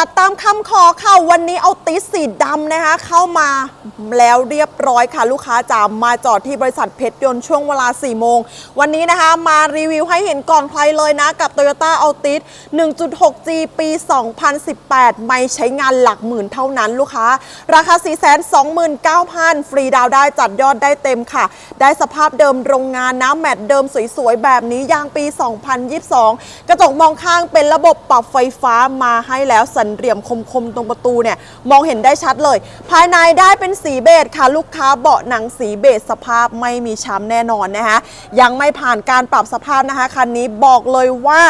จัดตามคำขอค่ะวันนี้เอาติสสีดำนะคะ เข้ามาแล้วเรียบร้อยค่ะ ลูกค้าจ๋ามาจอดที่บริษัทเพชรยนต์ช่วงเวลา 4 โมง วันนี้นะคะมารีวิวให้เห็นก่อนใครเลยนะ กับ Toyota Altis 1.6G ปี 2018 ไม่ใช้งานหลักหมื่นเท่านั้นลูกค้า ราคา 429,000 ฟรีดาวได้จัดยอดได้เต็มค่ะ ได้สภาพเดิมโรงงานนะแมตต์เดิมสวยๆ แบบนี้ยางปี 2022 กระจกมองข้างเป็นระบบปรับไฟฟ้ามาให้แล้วสันเหลี่ยมคมๆ ตรงประตูเนี่ยมองเห็นได้ชัดเลย ภายในได้เป็นสีเบจค่ะ ลูกค้าเบาะหนังสีเบจสภาพไม่มีช้ำแน่นอนนะคะยังไม่ผ่านการปรับสภาพนะคะคันนี้บอกเลยว่า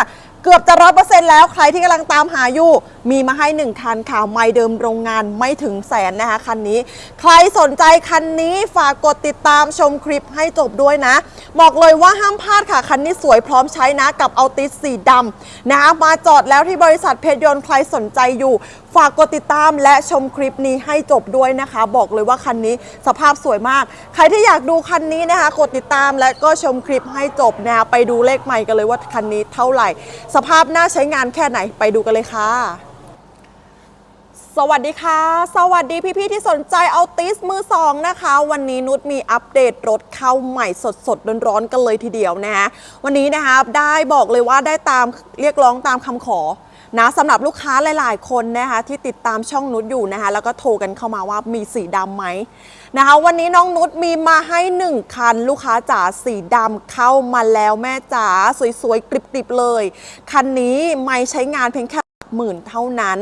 กือบจะร้อยเปอร์เซ็นต์แล้วใครที่กำลังตามหาอยู่ มีมาให้1คันค่ะไม่เดิมโรงงานไม่ถึงแสนนะคะคันนี้ ใครสนใจคันนี้ฝากกดติดตามชมคลิปให้จบด้วยนะ บอกเลยว่าห้ามพลาดค่ะคันนี้สวยพร้อมใช้นะกับเอาติสสีดำนะคะมาจอดแล้วที่บริษัทเพชรยนต์ใครสนใจอยู่ ฝากกดติดตามและชมคลิปนี้ให้จบด้วยนะคะ บอกเลยว่าคันนี้สภาพสวยมาก ใครที่อยากดูคันนี้นะคะกดติดตามและก็ชมคลิปให้จบนะไปดูเลขใหม่กันเลยว่าคันนี้เท่าไหร่ สภาพน่าใช้งานแค่ไหนไปดูกันเลยค่ะสวัสดีค่ะ สวัสดีพี่ๆที่สนใจเอาติสมือสองนะคะ วันนี้นุชมีอัปเดตรถเข้าใหม่สดๆร้อนๆกันเลยทีเดียวนะคะวันนี้นะคะได้บอกเลยว่าได้ตามเรียกร้องตามคำขอ นะสำหรับลูกค้าหลาย ๆ คนนะคะที่ติดตามช่องนุชอยู่นะคะแล้วก็โทรกันเข้ามาว่ามีสีดำไหมนะคะ วันนี้น้องนุชมีมาให้หนึ่งคัน ลูกค้าจ๋าสีดำเข้ามาแล้วแม่จ๋าสวยๆกริบๆเลย คันนี้ไม่ใช้งานเพียงแค่ หมื่นเท่านั้น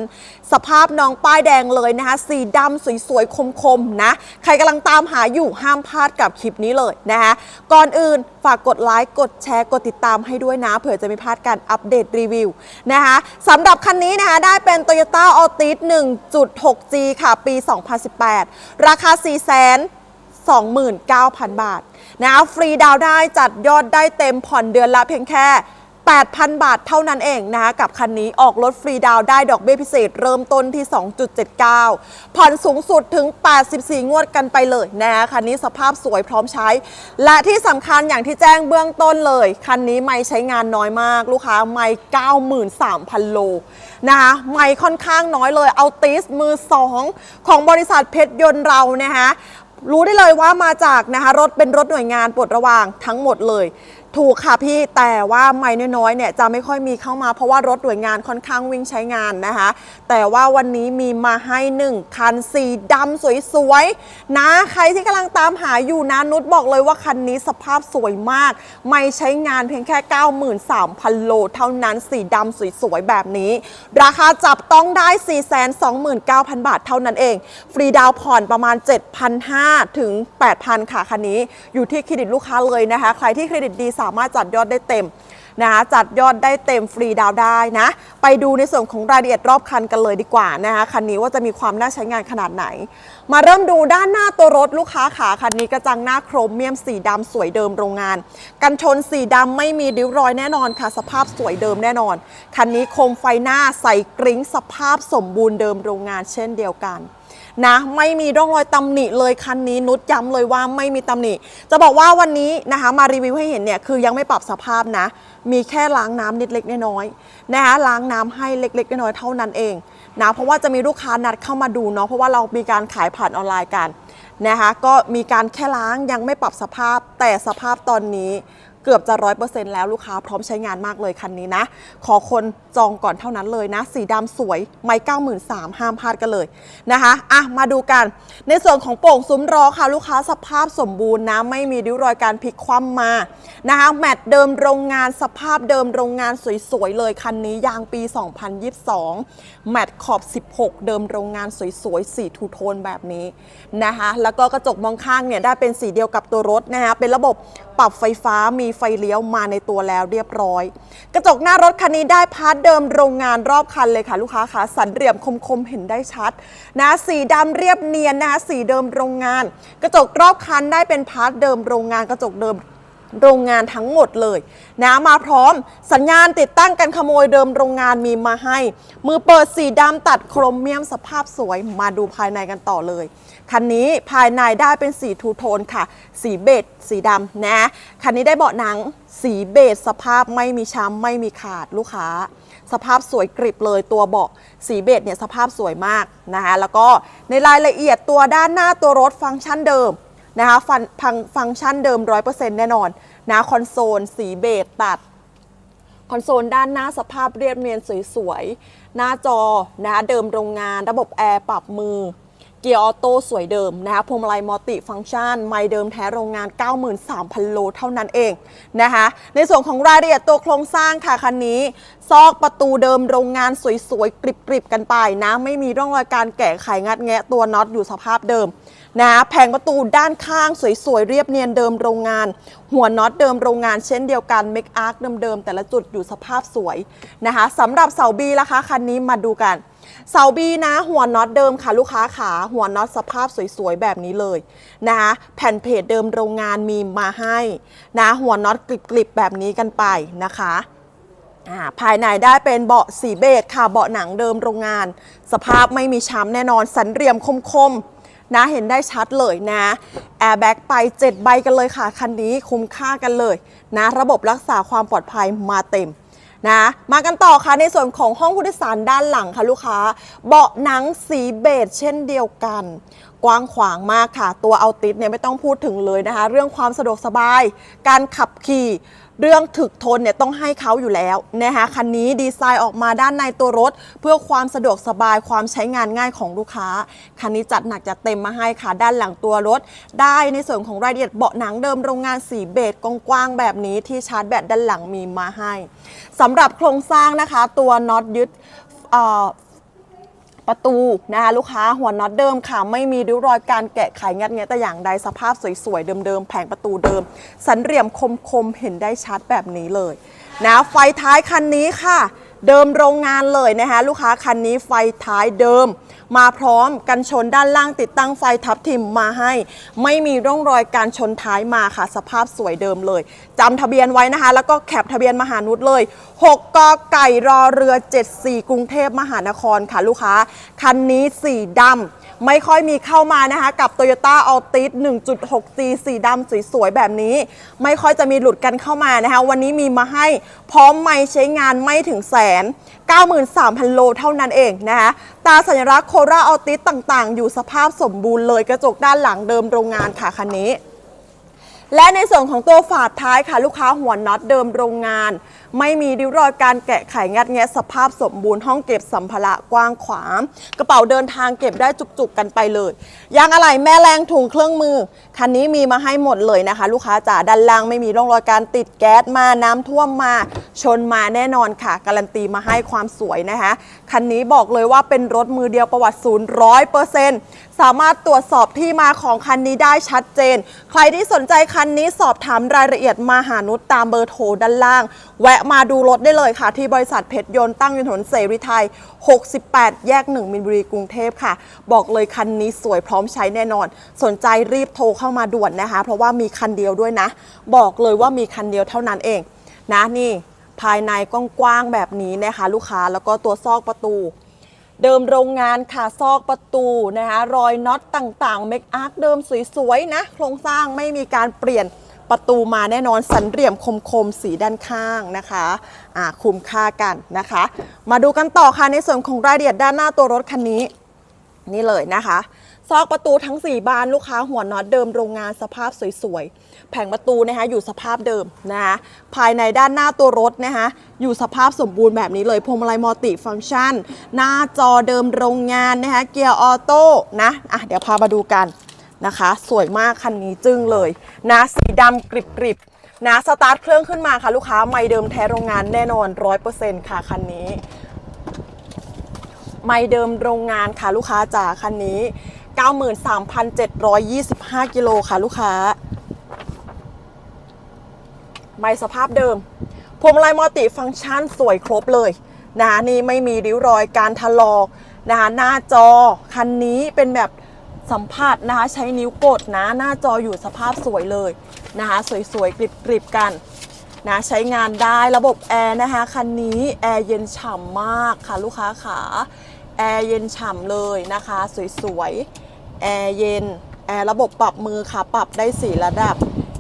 สภาพน้องป้ายแดงเลยนะคะ สีดำสวยๆ คมๆ นะ ใครกำลังตามหาอยู่ห้ามพลาดกับคลิปนี้เลยนะคะก่อนอื่นฝากกดไลค์ กดแชร์ กดติดตามให้ด้วยนะ เผื่อจะไม่พลาดการอัปเดตรีวิวนะคะสำหรับคันนี้นะคะได้เป็น Toyota Altis 1.6G ค่ะ ปี 2018 ราคา 4 0 0 0 29,000 บาทนะฟรีดาวได้จัดยอดได้เต็มผ่อนเดือนละเพียงแค่ 8,000 บาทเท่านั้นเองนะคะกับคันนี้ออกรถฟรีดาวได้ดอกเบี้ยพิเศษ เริ่มต้นที่ 2.79 ผ่อนสูงสุดถึง 84 งวดกันไปเลยนะคะคันนี้สภาพสวยพร้อมใช้ และที่สำคัญอย่างที่แจ้งเบื้องต้นเลย คันนี้ไม่ใช้งานน้อยมากลูกค้าไม่93,000 โลนะคะไม่ค่อนข้างน้อยเลย เอาติสมือ 2 ของบริษัทเพชรยนต์เรานะคะรู้ได้เลยว่ามาจากนะคะรถเป็นรถหน่วยงานปลดระวางทั้งหมดเลย ถูกค่ะพี่แต่ว่าไม่น้อยๆเนี่ยจะไม่ค่อยมีเข้ามาเพราะว่ารถหน่วยงานค่อนข้างวิ่งใช้งานนะคะ แต่ว่าวันนี้มีมาให้หนึ่งคันสีดำสวยๆนะใครที่กำลังตามหาอยู่นะนุชบอกเลยว่าคันนี้สภาพสวยมาก ไม่ใช้งานเพียงแค่ 93,000 โลเท่านั้นสีดำสวยๆแบบนี้ ราคาจับต้องได้ 429,000 บาทเท่านั้นเอง ฟรีดาวน์ผ่อนประมาณ 7,500 ถึง 8,000 ค่ะคันนี้ อยู่ที่เครดิตลูกค้าเลยนะคะ ใครที่เครดิตดีสาามารถจัดยอดได้เต็มนะคะจัดยอดได้เต็มฟรีดาวได้นะ ไปดูในส่วนของรายละเอียดรอบคันกันเลยดีกว่านะคะคันนี้ว่าจะมีความน่าใช้งานขนาดไหน มาเริ่มดูด้านหน้าตัวรถลูกค้าขาคันนี้กระจังหน้าโครเมียมสีดำสวยเดิมโรงงาน กันชนสีดำไม่มีริ้วรอยแน่นอนค่ะ สภาพสวยเดิมแน่นอน คันนี้โคมไฟหน้าใส่กริ้งสภาพสมบูรณ์เดิมโรงงานเช่นเดียวกัน นะ ไม่มีร่องรอยตำหนิเลยคันนี้นุชย้ำเลยว่าไม่มีตำหนิ จะบอกว่าวันนี้นะคะมารีวิวให้เห็นเนี่ยคือยังไม่ปรับสภาพนะ มีแค่ล้างน้ำนิดเล็กน้อยนะคะล้างน้ำให้เล็กๆน้อยๆเท่านั้นเองนะเพราะว่าจะมีลูกค้านัดเข้ามาดูเนาะเพราะว่าเรามีการขายผ่านออนไลน์กันนะคะก็มีการแค่ล้างยังไม่ปรับสภาพแต่สภาพตอนนี้ เกือบจะร้อยเปอร์เซ็นต์แล้วลูกค้าพร้อมใช้งานมากเลยคันนี้นะ ขอคนจองก่อนเท่านั้นเลยนะ สีดำสวยไม่เก้าหมื่นสามห้ามพลาดกันเลยนะคะอะมาดูกัน ในส่วนของโป่งซุ้มล้อค่ะ ลูกค้าสภาพสมบูรณ์นะ ไม่มีริ้วรอยการพลิกคว่ำมานะคะแมตต์เดิมโรงงานสภาพเดิมโรงงานสวยๆเลยคันนี้ยางปี 2022 แมตต์ขอบ 16 เดิมโรงงานสวยๆสีทูโทนแบบนี้นะคะแล้วก็กระจกมองข้างเนี่ยได้เป็นสีเดียวกับตัวรถนะคะเป็นระบบปรับไฟฟ้ามีไฟเลี้ยวมาในตัวแล้วเรียบร้อย กระจกหน้ารถคันนี้ได้พาร์ทเดิมโรงงานรอบคันเลยค่ะ ลูกค้าคะสันเหลี่ยมคมๆเห็นได้ชัดนะสีดำเรียบเนียนนะคะสีเดิมโรงงาน กระจกรอบคันได้เป็นพาร์ทเดิมโรงงานกระจกเดิม โรงงานทั้งหมดเลยนะมาพร้อมสัญญาณติดตั้งกันขโมยเดิมโรงงานมีมาให้ มือเปิดสีดำตัดโครเมียมสภาพสวยมาดูภายในกันต่อเลย คันนี้ภายในได้เป็นสีทูโทนค่ะ สีเบจสีดำนะ คันนี้ได้เบาะหนังสีเบจสภาพไม่มีช้ำไม่มีขาดลูกค้า สภาพสวยกริบเลยตัวเบาะสีเบจเนี่ยสภาพสวยมากนะคะแล้วก็ในรายละเอียดตัวด้านหน้าตัวรถฟังก์ชันเดิม นะคะฟังฟังฟังก์ชันเดิม 100%แน่นอนนะคอนโซล สีเบจตัด คอนโซลด้านหน้าสภาพเรียบเนียนสวยๆ หน้าจอนะคะเดิมโรงงาน ระบบแอร์ปรับมือ เกียร์ออโต้สวยเดิมนะคะพวงมาลัยมัลติฟังก์ชัน ไม่เดิมแท้โรงงาน 93,000 โลเท่านั้นเองนะคะในส่วนของรายละเอียดตัวโครงสร้างค่ะคันนี้ ซอกประตูเดิมโรงงานสวยๆ กริบๆ กันไปนะไม่มีร่องรอยการแกะไขงัดแงะตัวน็อตอยู่สภาพเดิม นะแผงประตูด้านข้างสวยๆ เรียบเนียนเดิมโรงงาน หัวน็อตเดิมโรงงานเช่นเดียวกันเมคอาร์คเดิมๆ แต่ละจุดอยู่สภาพสวยนะคะสำหรับเสาบีล่ะคะคันนี้มาดูกันเสาบีนะหัวน็อตเดิมค่ะลูกค้าขาหัวน็อตสภาพสวยๆ แบบนี้เลยนะคะแผ่นเพจเดิมโรงงานมีมาให้นะหัวน็อตกริบๆ แบบนี้กันไปนะคะภายในได้เป็นเบาะสีเบจค่ะเบาะหนังเดิมโรงงาน สภาพไม่มีช้ำแน่นอนสันเหลี่ยมคมๆ นะเห็นได้ชัดเลยนะแอร์แบ็กไป 7 ใบกันเลยค่ะ คันนี้คุ้มค่ากันเลยนะ ระบบรักษาความปลอดภัยมาเต็มนะมากันต่อค่ะในส่วนของห้องผู้โดยสารด้านหลังค่ะลูกค้า เบาะหนังสีเบจเช่นเดียวกัน กว้างขวางมากค่ะ ตัวเอาติสเนี่ยไม่ต้องพูดถึงเลยนะคะ เรื่องความสะดวกสบาย การขับขี่ เรื่องถึกทนเนี่ยต้องให้เขาอยู่แล้วนะคะคันนี้ดีไซน์ออกมาด้านในตัวรถ เพื่อความสะดวกสบายความใช้งานง่ายของลูกค้า คันนี้จัดหนักจัดเต็มมาให้ค่ะ ด้านหลังตัวรถ ได้ในส่วนของรายละเอียดเบาะหนังเดิมโรงงานสีเบจกว้างๆแบบนี้ที่ชาร์จแบตด้านหลังมีมาให้สำหรับโครงสร้างนะคะ ตัวน็อตยึด ประตูนะคะลูกค้าหัวน็อตเดิมค่ะ ไม่มีริ้วรอยการแกะไขงัดแงะแต่อย่างใดสภาพสวยๆ เดิมๆ แผงประตูเดิม สันเหลี่ยมคมๆ เห็นได้ชัดแบบนี้เลยนะไฟท้ายคันนี้ค่ะ เดิมโรงงานเลยนะคะลูกค้าคันนี้ไฟท้ายเดิม มาพร้อมกันชนด้านล่างติดตั้งไฟทับทิมมาให้ ไม่มีร่องรอยการชนท้ายมาค่ะ สภาพสวยเดิมเลยจำทะเบียนไว้นะคะ แล้วก็แคปทะเบียนมหานุษเลย 6กกไก่รอเรือ 74 กรุงเทพมหานครค่ะลูกค้า คันนี้สีดำ ไม่ค่อยมีเข้ามานะคะ กับ Toyota Altis 1.6G สีดำสวยๆ แบบนี้ ไม่ค่อยจะมีหลุดกันเข้ามานะคะ วันนี้มีมาให้พร้อมไม่ใช้งานไม่ถึงแสน 93,000 โลเท่านั้นเองนะคะ ตาสัญลักษณ์โคราอัลติสต่างๆ อยู่สภาพสมบูรณ์เลยกระจกด้านหลังเดิมโรงงานค่ะคันนี้ และในส่วนของตัวฝาท้ายค่ะลูกค้าหัวน็อตเดิมโรงงาน ไม่มีริ้วรอยการแกะไขงัดแงะสภาพสมบูรณ์ห้องเก็บสัมภาระกว้างขวาง กระเป๋าเดินทางเก็บได้จุกๆกันไปเลยยางอะไหล่แม่แรงถุงเครื่องมือ คันนี้มีมาให้หมดเลยนะคะ ลูกค้าจ๋าด้านล่างไม่มีร่องรอยการติดแก๊สมาน้ำท่วมมาชนมาแน่นอนค่ะ การันตีมาให้ความสวยนะคะ คันนี้บอกเลยว่าเป็นรถมือเดียวประวัติศูนย์ร้อยเปอร์เซ็นต์สามารถตรวจสอบที่มาของคันนี้ได้ชัดเจน ใครที่สนใจคันนี้สอบถามรายละเอียดมาหานุชตามเบอร์โทรด้านล่าง แวะมาดูรถได้เลยค่ะ ที่บริษัทเพชรยนต์ตั้งอยู่ถนนเสรีไทย 68 แยก 1 มินบุรีกรุงเทพค่ะ บอกเลยคันนี้สวยพร้อมใช้แน่นอน สนใจรีบโทรเข้ามาด่วนนะคะ เพราะว่ามีคันเดียวด้วยนะ บอกเลยว่ามีคันเดียวเท่านั้นเองนะนี่ภายในกว้างๆแบบนี้นะคะ ลูกค้าแล้วก็ตัวซอกประตู เดิมโรงงานค่ะซอกประตูนะคะรอยน็อตต่างๆเมคอาร์คเดิมสวยๆนะ โครงสร้างไม่มีการเปลี่ยน ประตูมาแน่นอนสันเหลี่ยมคมๆสีด้านข้างนะคะอ่าคุ้มค่ากันนะคะ มาดูกันต่อค่ะในส่วนของรายละเอียดด้านหน้าตัวรถคันนี้นี่เลยนะคะซอกประตูทั้ง 4 บานลูกค้าหัวน็อตเดิมโรงงานสภาพสวยๆ แผงประตูนะคะอยู่สภาพเดิมนะคะภายในด้านหน้าตัวรถนะคะอยู่สภาพสมบูรณ์แบบนี้เลยพวงมาลัยมัลติฟังก์ชัน หน้าจอเดิมโรงงานนะคะเกียร์ออโต้นะอะเดี๋ยวพามาดูกัน นะคะ สวยมากคันนี้จึ้งเลยนะสีดำกริบๆนะสตาร์ทเครื่องขึ้นมาค่ะลูกค้าไม่เดิมแท้โรงงานแน่นอน 100%ค่ะคันนี้ ไม่เดิมโรงงานค่ะลูกค้าจ๋าคันนี้ 93,725 กิโลค่ะลูกค้า ไม่สภาพเดิมพวงมาลัยมัลติฟังก์ชันสวยครบเลยนะนี่ไม่มีริ้วรอยการถลอกนะหน้าจอคันนี้เป็นแบบ สัมผัสนะคะ ใช้นิ้วกดนะ หน้าจออยู่สภาพสวยเลยนะคะ สวยๆ กริบๆ กันนะใช้งานได้ระบบแอร์นะคะ คันนี้แอร์เย็นฉ่ำมากค่ะลูกค้าขาแอร์เย็นฉ่ำเลยนะคะ สวยๆ แอร์เย็น แอร์ระบบปรับมือค่ะ ปรับได้สีระดับ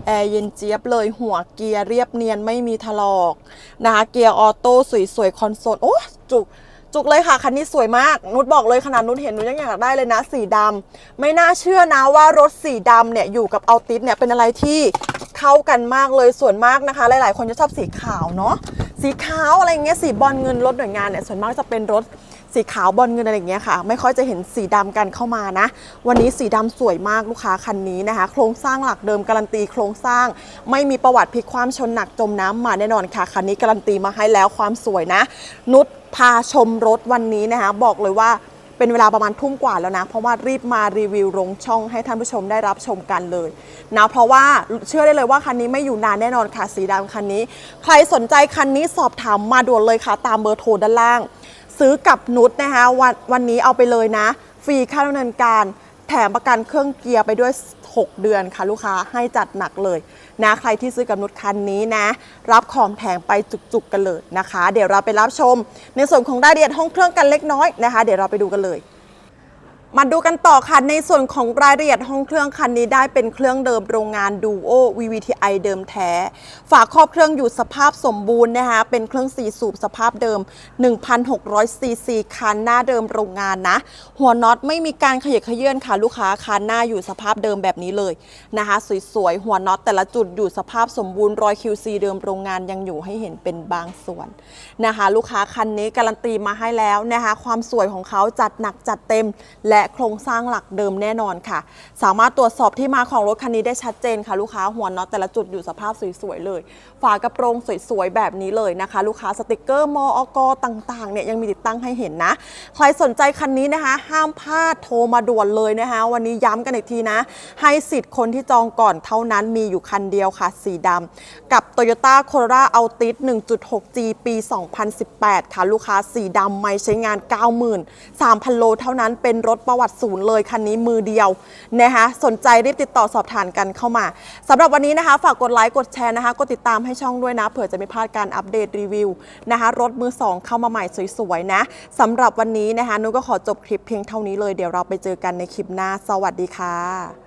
แอร์เย็นเจี๊ยบเลยหัวเกียร์เรียบเนียนไม่มีถลอกนะคะเกียร์ออโต้สวยๆ คอนโซล โอ้จุก จุกเลยค่ะ คันนี้สวยมาก นุชบอกเลยขนาดนุชเห็นนุชยังอยากได้เลยนะ สีดำไม่น่าเชื่อนะว่ารถสีดำเนี่ยอยู่กับเอาติสเนี่ยเป็นอะไรที่เข้ากันมากเลยส่วนมากนะคะ หลาย ๆ คนจะชอบสีขาวเนาะสีขาวอะไรเงี้ยสีบอลเงินรถหน่วยงานเนี่ยส่วนมากจะเป็นรถ สีขาวบอลเงินอะไรอย่างเงี้ยค่ะ ไม่ค่อยจะเห็นสีดำกันเข้ามานะ วันนี้สีดำสวยมากลูกค้าคันนี้นะคะ โครงสร้างหลักเดิมการันตีโครงสร้าง ไม่มีประวัติพลิกความชนหนักจมน้ำมาแน่นอนค่ะคันนี้การันตีมาให้แล้วความสวยนะ นุชพาชมรถวันนี้นะคะ บอกเลยว่าเป็นเวลาประมาณทุ่มกว่าแล้วนะ เพราะว่ารีบมารีวิวลงช่องให้ท่านผู้ชมได้รับชมกันเลยนะเพราะว่าเชื่อได้เลยว่าคันนี้ไม่อยู่นานแน่นอนค่ะสีดำคันนี้ ใครสนใจคันนี้สอบถามมาด่วนเลยค่ะ ตามเบอร์โทรด้านล่าง ซื้อกับนุชนะคะวันวันนี้เอาไปเลยนะ ฟรีค่าดำเนินการ แถมประกันเครื่องเกียร์ไปด้วย 6 เดือนค่ะลูกค้าให้จัดหนักเลยนะใครที่ซื้อกับนุชคันนี้นะ รับของแถมไปจุกๆกันเลยนะคะ เดี๋ยวเราไปรับชม ในส่วนของรายละเอียดห้องเครื่องกันเล็กน้อยนะคะ เดี๋ยวเราไปดูกันเลย มาดูกันต่อค่ะ ในส่วนของรายละเอียดห้องเครื่องคันนี้ได้เป็นเครื่องเดิมโรงงาน Duo VVTi เดิมแท้ ฝาครอบเครื่องอยู่สภาพสมบูรณ์นะคะเป็นเครื่อง4สูบสภาพเดิม 1,600ซีซีคันหน้าเดิมโรงงานนะ หัวน็อตไม่มีการขยับเขยื่อนค่ะลูกค้าคันหน้าอยู่สภาพเดิมแบบนี้เลยนะคะสวยๆหัวน็อตแต่ละจุดอยู่สภาพสมบูรณ์รอย QC เดิมโรงงานยังอยู่ให้เห็นเป็นบางส่วนนะคะ ลูกค้าคันนี้การันตีมาให้แล้วนะคะความสวยของเขาจัดหนักจัดเต็มและโครงสร้างหลักเดิมแน่นอนค่ะ สามารถตรวจสอบที่มาของรถคันนี้ได้ชัดเจนค่ะ ลูกค้าหัวน็อตแต่ละจุดอยู่สภาพสวยๆเลย ฝากระโปรงสวยๆแบบนี้เลยนะคะ ลูกค้าสติกเกอร์มออกต่างๆเนี่ยยังมีติดตั้งให้เห็นนะ ใครสนใจคันนี้นะคะ ห้ามพลาดโทรมาด่วนเลยนะคะ วันนี้ย้ำกันอีกทีนะ ให้สิทธิ์คนที่จองก่อนเท่านั้นมีอยู่คันเดียวค่ะ สีดำกับ Toyota Corolla Altis 1.6G ปี 2018 ค่ะ ลูกค้าสีดำไม่ใช้งาน 93,000 โลเท่านั้นเป็นรถประวัติศูนย์เลยคันนี้มือเดียวนะคะสนใจรีบติดต่อสอบถามกันเข้ามาสำหรับวันนี้นะคะ ฝากกดไลค์กดแชร์นะคะกดติดตามให้ช่องด้วยนะ เผื่อจะไม่พลาดการอัปเดตรีวิวนะคะรถมือ 2 เข้ามาใหม่สวยๆนะสำหรับวันนี้นะคะนุ้ก็ขอจบคลิปเพียงเท่านี้เลยเดี๋ยวเราไปเจอกันในคลิปหน้า สวัสดีค่ะ